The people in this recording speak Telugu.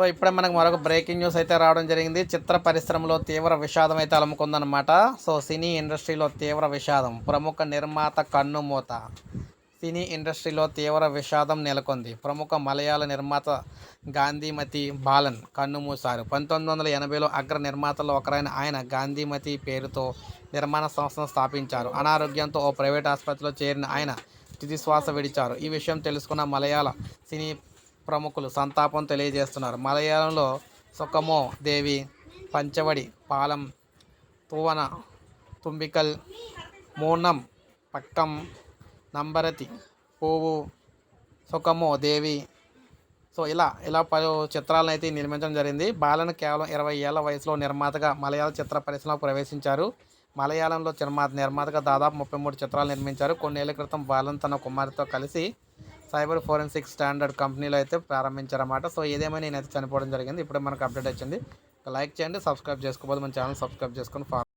సో ఇప్పుడే మనకు మరొక బ్రేకింగ్ న్యూస్ అయితే రావడం జరిగింది. చిత్ర పరిశ్రమలో తీవ్ర విషాదం అయితే అలముకుందనమాట సో సినీ ఇండస్ట్రీలో తీవ్ర విషాదం. ప్రముఖ నిర్మాత కన్నుమూత సినీ ఇండస్ట్రీలో తీవ్ర విషాదం నెలకొంది. ప్రముఖ మలయాళ నిర్మాత గాంధీమతి బాలన్ కన్నుమూశారు పంతొమ్మిది వందల ఎనభైలో అగ్ర నిర్మాతల్లో ఒకరైన ఆయన గాంధీమతి పేరుతో నిర్మాణ సంస్థను స్థాపించారు. అనారోగ్యంతో ఓ ప్రైవేట్ ఆసుపత్రిలో చేరిన ఆయన తుది శ్వాస విడిచారు. ఈ విషయం తెలుసుకున్న మలయాళ సినీ ప్రముఖులు సంతాపం తెలియజేస్తున్నారు. మలయాళంలో సుఖమో దేవి పంచవడి పాలం తువన తుంబికల్ మూనం పక్కం నంబరతి పువ్వు సుఖమో దేవి. సో ఇలా ఇలా పలు చిత్రాలను అయితే నిర్మించడం జరిగింది. బాలన్ కేవలం ఇరవై ఏళ్ళ వయసులో నిర్మాతగా మలయాళ చిత్ర పరిశ్రమలో ప్రవేశించారు. మలయాళంలో నిర్మాత నిర్మాతగా దాదాపు ముప్పై మూడు చిత్రాలు నిర్మించారు. కొన్నేళ్ళ క్రితం బాలన్ తన కుమార్తెతో కలిసి సైబర్ ఫోరెన్సిక్ స్టాండర్డ్ కంపెనీలో అయితే ప్రారంభించారన్నమాట. సో ఏదేమైనా నేనైతే చనిపోవడం జరిగింది. ఇప్పుడే మనకు అప్డేట్ వచ్చింది. లైక్ చేయండి సబ్స్క్రైబ్ చేసుకోబోదు. మన ఛానల్ సబ్స్క్రైబ్ చేసుకొని ఫాలో